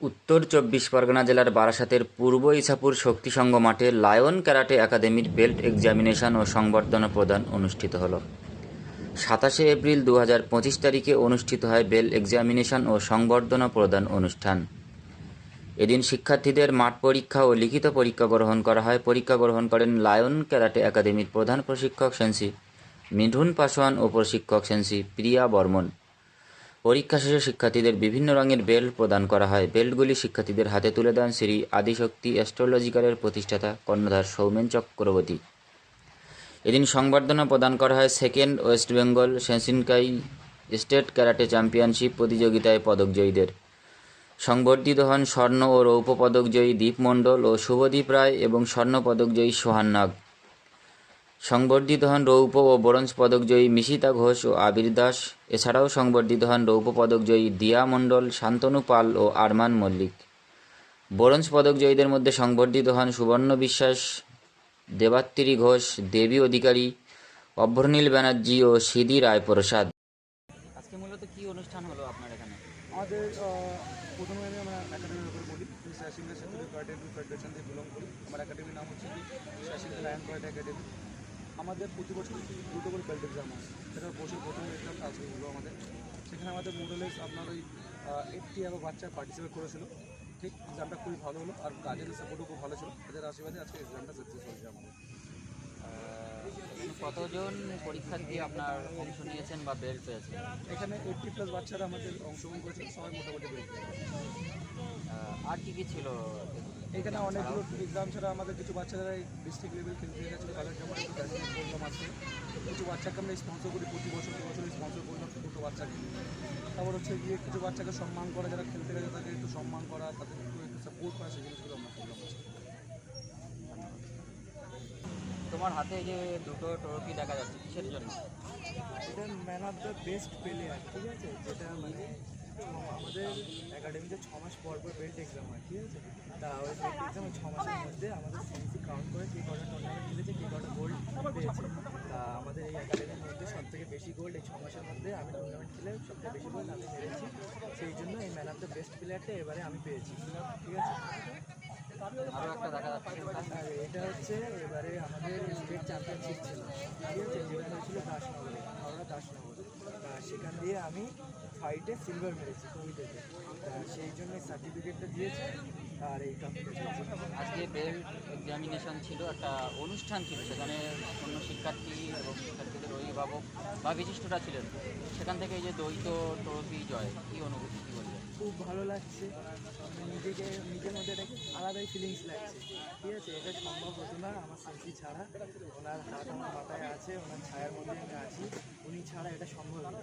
উত্তর চব্বিশ পরগনা জেলার বারাসাতের পূর্ব ইছাপুর শক্তিসংঘ মাঠে লায়ন ক্যারাটে একাডেমির বেল্ট এক্সামিনেশন ও সংবর্ধনা প্রদান অনুষ্ঠিত হল। সাতাশে এপ্রিল দু হাজার পঁচিশ তারিখে অনুষ্ঠিত হয় বেল্ট এক্সামিনেশন ও সংবর্ধনা প্রদান অনুষ্ঠান। এদিন শিক্ষার্থীদের মাঠ পরীক্ষা ও লিখিত পরীক্ষা গ্রহণ করা হয়। পরীক্ষা গ্রহণ করেন লায়ন ক্যারাটে একাডেমির প্রধান প্রশিক্ষক সেন্সি মিঠুন পাসোয়ান ও প্রশিক্ষক সেন্সি প্রিয়া বর্মন। পরীক্ষা শেষে শিক্ষার্থীদের বিভিন্ন রঙের বেল্ট প্রদান করা হয়। বেল্টগুলি শিক্ষার্থীদের হাতে তুলে দেন শ্রী আদিশক্তি অ্যাস্ট্রোলজিক্যালের প্রতিষ্ঠাতা কর্ণধার সৌমেন চক্রবর্তী। এদিন সংবর্ধনা প্রদান করা হয় second West Bengal Senshinkai state karate championship প্রতিযোগিতায় পদকজয়ীদের সংবর্ধিত হন স্বর্ণ ও রৌপ্য পদকজয়ী দীপ মণ্ডল ও শুভদীপ রায় এবং স্বর্ণ পদকজয়ী সোহান নাগ। সংবর্ধিত হন রৌপ্য ও ব্রোঞ্জ পদকজয়ী মিশিতা ঘোষ ও আবির দাস এছাড়াও সংবর্ধিত হন রৌপ্য পদকজয়ী দিয়া মণ্ডল শান্তনু পাল ও আরমান মল্লিক ব্রোঞ্জ পদকজয়ীদের মধ্যে সংবর্ধিত হন সুবর্ণ বিশ্বাস দেবাত্রী ঘোষ দেবী অধিকারী অভ্রনীল ব্যানার্জি ও সিদি রায়প্রসাদ আজকে মূলত কি অনুষ্ঠান হলো আপনার এখানে আমাদের প্রথমে আমি আমার একাডেমির ব্যাপারে বলি আমি ফেডারেশন থেকে বিলং করি আমার একাডেমির নাম হচ্ছে লায়ন কার্ড একাডেমি আমাদের প্রতি বছর দুটো করে বেল্ট এক্সাম হয়। সেটা বছর প্রথম এক্সাম আজকে হলো আমাদের। সেখানে আমাদের মোডেলেস আপনার ওই এইটটি এবং বাচ্চা পার্টিসিপেট করেছিল। ঠিক এক্সামটা খুবই ভালো হলো আর কাজের সাপোর্টও খুব ভালো ছিল। তাদের আশীর্বাদে আজকে এক্সামটা সাকসেস হয়েছে আমাদের। কতজন পরীক্ষার্থী আপনার অংশ নিয়েছেন বা বেল্ট পেয়েছেন? এখানে এইটটি প্লাস বাচ্চারা আমাদের অংশগ্রহণ করেছিল। সবাই মোটামুটি বেল্ট আর কি কি ছিল? এখানে অনেকগুলো এক্সাম ছাড়া আমাদের কিছু বাচ্চারা ডিস্ট্রিক্ট লেভেল খেলতে গেছিল তাদেরকে আমরা একটু প্র্যাকটিস করলাম আজকে কিছু বাচ্চাকে আমরা স্পন্সর করি প্রতি বছর দু বছর স্পন্সর করলাম দুটো বাচ্চাকে। তারপর হচ্ছে গিয়ে কিছু বাচ্চাকে সম্মান করা যারা খেলতে গেছে তাদের একটু সম্মান করা তাদের একটু একটু সাপোর্ট করা সেই জিনিসগুলো আমরা করলাম। তোমার হাতে যে দুটো ট্রফি দেখা যাচ্ছে কিসের জন্য? এটা man of the best player ঠিক আছে? যেটা মানে আমাদের একাডেমিতে ছ মাস পর পর বেল্ট এক্সাম হয় ঠিক আছে? তা ওই বেল্ট এক্সাম ছ মাসের মধ্যে আমাদের সেন্সি কাউন্ট করে কে কটা টুর্নামেন্ট খেলেছে কে কটা গোল্ড পেয়েছে। তা আমাদের এই একাডেমির মধ্যে সব থেকে বেশি গোল্ড এই ছ মাসের মধ্যে আমি টুর্নামেন্ট খেলে সব থেকে বেশি গোল্ড আমি পেয়েছি। সেই জন্য এই ম্যান অফ দ্য বেস্ট প্লেয়ারটা এবারে আমি পেয়েছি ঠিক আছে? এটা হচ্ছে এবারে আমাদের স্টেট চ্যাম্পিয়নশিপ ছিল ঠিক আছে? যেটা হয়েছিল দাসনগরে হাওড়া দাসনগর সেখান দিয়ে আমি ফাইটে সিলভার মেরেছি কবিতাতে সেই জন্য সার্টিফিকেটটা দিয়েছে আর এই আজকে বেল্ট এক্সামিনেশন ছিল একটা অনুষ্ঠান ছিল সেখানে অন্য শিক্ষার্থী এবং শিক্ষার্থীদের অভিভাবক বা বিশিষ্টরা ছিলেন। সেখান থেকে এই যে দ্বৈত ট্রফি জয় কী অনুভূতি কী বলবেন? খুব ভালো লাগছে। নিজেকে নিজের মধ্যে একটা আলাদাই ফিলিংস লাগছে। ঠিক আছে এটা সম্ভব হতো না আমার সেন্সি ছাড়া। ওনার হাত আমার মাথায় আছে ওনার ছায়ার মধ্যে আমি আছি। উনি ছাড়া এটা সম্ভব না।